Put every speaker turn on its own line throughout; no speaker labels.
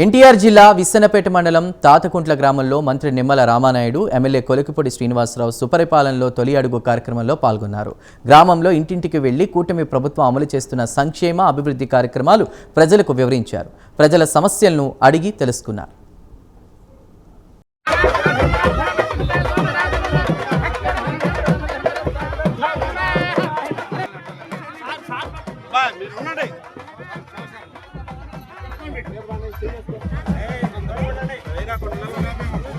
ఎన్టీఆర్ జిల్లా విస్సనపేట మండలం తాతకుంట్ల గ్రామంలో మంత్రి నిమ్మల రామానాయుడు ఎమ్మెల్యే కొలకపూడి శ్రీనివాసరావు సుపరిపాలనలో తొలి అడుగు కార్యక్రమంలో పాల్గొన్నారు. గ్రామంలో ఇంటింటికి వెళ్ళి కూటమి ప్రభుత్వం అమలు చేస్తున్న సంక్షేమ అభివృద్ధి కార్యక్రమాలు ప్రజలకు వివరించారు. ప్రజల సమస్యలను అడిగి తెలుసుకున్నారు.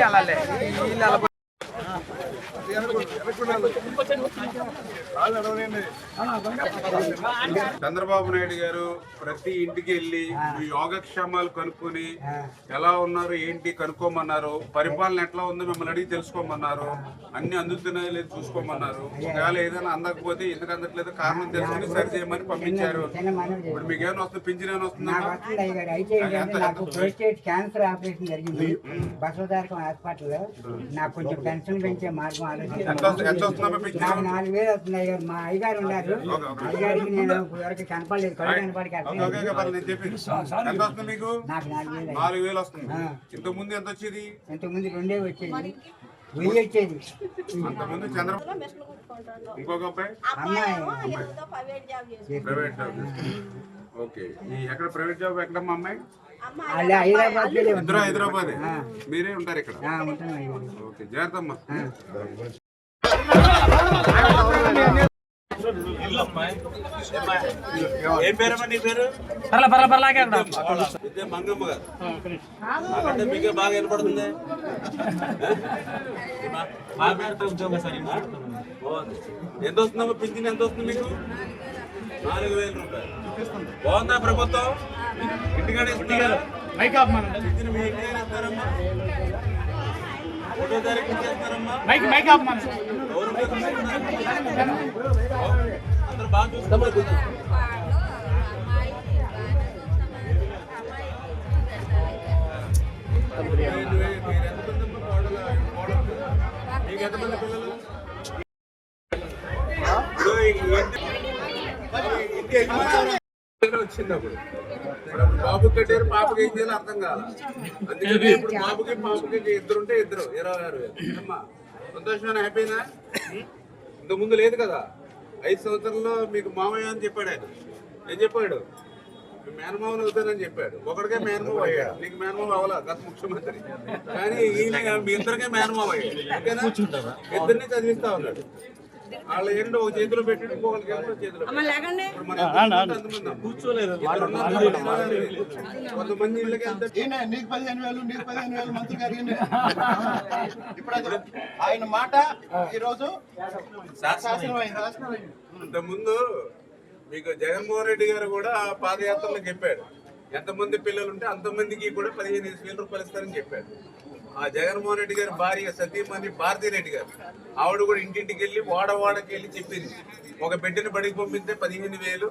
阿拉嘞，伊拉。
Chandrababu Naidu garu ప్రతి ఇంటికి వెళ్ళి యోగక్షేమాలు కనుక్కొని ఎలా ఉన్నారు ఏంటి కనుక్కోమన్నారు పరిపాలన ఎట్లా ఉందో మిమ్మల్ని అడిగి తెలుసుకోమన్నారు అన్ని అందుతున్నాయో లేదు చూసుకోమన్నారు. ఒకవేళ ఏదైనా అందకపోతే ఎందుకు అందట్లేదు కారణం తెలుసుకుని సరి చేయమని పంపించారు. ఇప్పుడు మీకు ఏమైనా వస్తుంది పింఛన్ ఏమైనా వస్తుందా
నాకు బసవతారకం కొంచెం పెన్షన్ పెంచే మార్గం
వస్తుంది- ఎంత వస్తుందమ్మా
నాకు
పింఛన్?
నాలుగు వేలు వస్తుంది అయ్యారు మా అయ్యగారు ఉన్నారు. అయ్యగారికి నేను వరకు కనపడలేదు కళ్ళు కనపడి
ఓకే ఓకే ఓకే, పర్లేదు, నేను చెప్పి ఎంత వస్తుంది మీకు?
నాకు నాలుగు వేలు
వస్తుంది.
ఆ.
ఇంత ముందు ఎంత వచ్చేది?
రెండే వచ్చేది. వెయ్యి వచ్చేది.
అంత ముందు చంద్ర ఇంకొక అబ్బాయి?
అమ్మాయి.
Private job okay. ఈ ఎక్కడ ప్రైవేట్ జాబ్ ఎక్కడమ్మా అమ్మాయి?
హైదరాబాద్.
మీరే ఉంటారు ఇక్కడ. ఓకే జాగ్రత్త ఏం పేరమ్మా నీ పేరు?
పర్ల పర్ల పర్లాగే
ఇదే మంగమ్మ గారు. నాకంటే మీకే బాగా వినపడుతుంది. బాగుంది. ఎంత వస్తుందమ్మా? పింఛన్ ఎంత వస్తుంది మీకు? నాలుగు వేల రూపాయలు. బాగుందా ప్రభుత్వం? ఇంటికాడ ఇస్తున్నారా? పింఛన్ మీ ఇంటికాడ ఇస్తారమ్మా. ఒకటో తారీఖు ఇచ్చేస్తారమ్మా.
మైక్
ఎంతమంది వచ్చింది బాబు కట్టారు పాపకి ఏం అర్థం కాదు అందుకని ఇప్పుడు బాబుకి పాపకి ఇద్దరు ఉంటే ఇద్దరు ఇరవై ఆరు వేలు. అమ్మా. సంతోషమైన హ్యాపీనా? ఇంత ముందు లేదు కదా. ఐదు సంవత్సరాల్లో మీకు మామయ్య అని చెప్పాడు ఆయన. ఏం చెప్పాడు? మీ మేనమావని అవుతానని చెప్పాడు. ఒకడికే మేనమావ అయ్యాడు నీకు మేనమావ అవ్వాలా? గత ముఖ్యమంత్రి. కానీ ఈయన మీ ఇద్దరికే మేనమావ అయ్యాడు ఇద్దరిని చదివిస్తా ఉన్నాడు. వాళ్ళ ఏంటో ఒక చేతిలో పెట్టి ఇంకొకరికి ఏమో చేతిలో కూర్చోలేదు కొంతమంది ఇళ్ళకి ఎంత
ఈయన నీకు పదిహేను వేలు నీకు పదిహేను వేలు మంత్రి గారు ఈయన. ఇప్పుడు అది ఆయన మాట ఈ రోజు శాసనమైంది.
ఇంతకుముందు మీకు జగన్మోహన్ రెడ్డి గారు కూడా పాదయాత్రలో చెప్పాడు. ఎంతమంది పిల్లలు ఉంటే అంతమందికి కూడా పదిహేను వేల రూపాయలు ఇస్తారని చెప్పాడు. ఆ జగన్మోహన్ రెడ్డి గారి భార్య సతీమణి భారతీ రెడ్డి గారు. ఆవిడ కూడా ఇంటింటికి వెళ్ళి వాడవాడకి వెళ్ళి చెప్పింది. ఒక బిడ్డని బడికి పంపిస్తే పదిహేను వేలు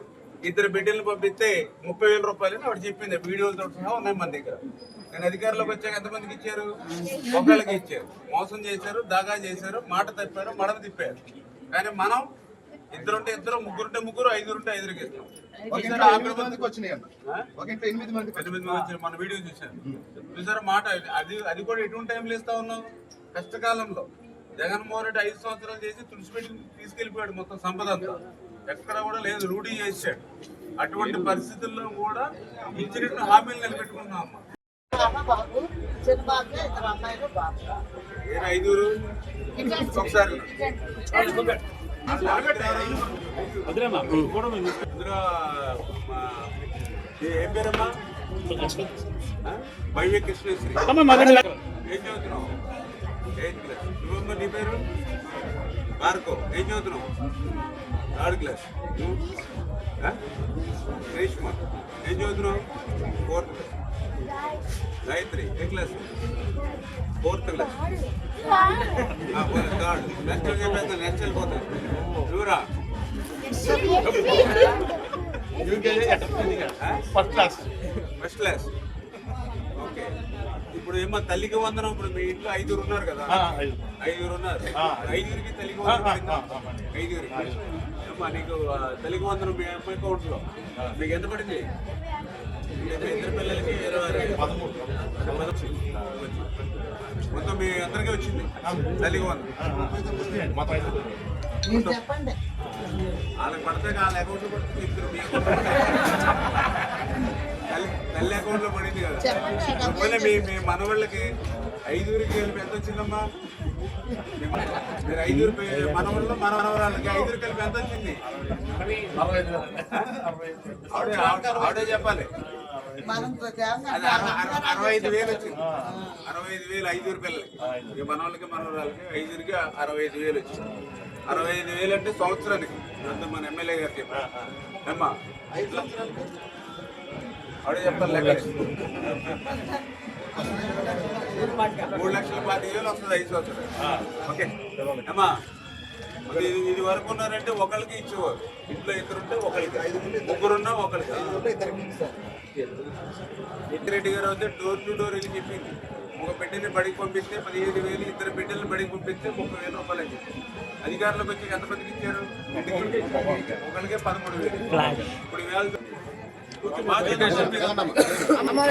ఇద్దరు బిడ్డలను పంపిస్తే ముప్పై వేల రూపాయలు అని ఆవిడ చెప్పింది. వీడియోలతో సహా ఉన్నాయి మన దగ్గర. కానీ అధికారంలోకి వచ్చాక ఎంతమందికి ఇచ్చారు? ఒకళ్ళకి ఇచ్చారు. మోసం చేశారు దాగా చేశారు మాట తప్పారు మడమ తిప్పారు. కానీ మనం ఇద్దరుంటే ఇద్దరు ముగ్గురుంటే ముగ్గురు ప్రభుత్వం-
మందికి వచ్చినాయి అన్న.
ఆ?
ఒక ఇంట్లో ఎనిమిది మందికి
ఎనిమిది మంది వచ్చారు మన వీడియో చూశాను చూసారా మాట? అది అది కూడా ఎటువంటి టైంలో ఇస్తా ఉన్నాం కష్టకాలంలో. జగన్మోహన్ రెడ్డి ఐదు సంవత్సరాలు చేసి తుడిచిపెట్టి తీసుకెళ్ళిపోయాడు మొత్తం సంపద అంతా. ఎక్కడ కూడా లేదు. రూఢీ చేశాడు. అటువంటి పరిస్థితుల్లో కూడా ఇచ్చినట్టు హామీలు నిలబెట్టుకున్నాం అమ్మ. ఏ ఐదుగురు? ఒకసారి. ఏ- ఏం పేరమ్మా? వైవి కృష్ణశ్రీ ఏం చదువుతున్నావు ఎయిత్ క్లాస్ నువ్వమ్మ నీ పేరు మార్కో ఏం చదువుతున్నావు థర్డ్ క్లాస్ నువ్వు? రేష్మ ఏం చదువుతున్నావు ఫోర్త్ క్లాస్ గాయత్రి ఏ class? Fourth class. Third. Next చెప్పేస్తా నెక్స్ట్ వెళ్ళిపోతాయి నువ్వురా?
First class
first class okay. ఇప్పుడు ఏమో తల్లికి వందనం ఇప్పుడు మీ ఇంట్లో ఐదుగురు ఉన్నారు కదా. ఐదుగురు ఉన్నారు. ఐదుగురికి తల్లికి వందనం? ఐదుగురికి. ఏమ్మా నీకు తల్లికి వందనం మీ అమ్మాయి అకౌంట్లో మీకు ఎంత పడింది? ఇద్దరు పిల్లలకి ఇరవై. పదమూడు. మొత్తం మీ అందరికీ వచ్చింది వందనం వాళ్ళకి పడితే వాళ్ళ అకౌంట్లో పడుతుంది ఇద్దరు మీ అకౌంట్ తల్లి తల్లి అకౌంట్లో పడింది కదా మీ మీ మనవాళ్ళకి ఐదుగురికి కలిపి ఎంత వచ్చిందమ్మా మీరు ఐదుగురు పి- మనవాళ్ళు మన మనవరాళ్ళకి ఐదుగురు కలిపి ఎంత వచ్చింది. ఆవిడే చెప్పాలి. అది అర- అర- అరవై ఐదు వేలు వచ్చింది. అరవై ఐదు వేలు ఐదుగురు పిల్లలకి ఈ మనవాళ్ళకి మనవరాళ్ళకి ఐదుగురికి అరవై ఐదు వేలు వచ్చింది. అరవై ఐదు వేలు అంటే సంవత్సరానికి. అంత మన ఎమ్మెల్యే గారు చెప్పారు. అమ్మా ఆవిడే చెప్పాలి లెక్క మూడు లక్షల పాతిక వేలు వస్తుంది ఐదు సంవత్సరాలు. ఓకే. అమ్మా ఇది ఇది వరకు ఉన్నారంటే ఒకరికి ఇచ్చేవారు. ఇంట్లో ఇద్దరు ఉంటే ఒకరికి ముగ్గురున్నా ఒకరికి రెడ్డి గారు అయితే డోర్ టు డోర్ వెళ్ళి చెప్పింది. ఒక బిడ్డని బడికి పంపిస్తే పదిహేను వేలు ఇద్దరు బిడ్డలను బడికి పంపిస్తే ముప్పై వేలు రూపాయలు అని చెప్పి. అధికారులకు వచ్చి ఎంతమందికి ఇచ్చారు? ఇంటికి ఒకరికే పదమూడు వేలు. ఇప్పుడు వేలు.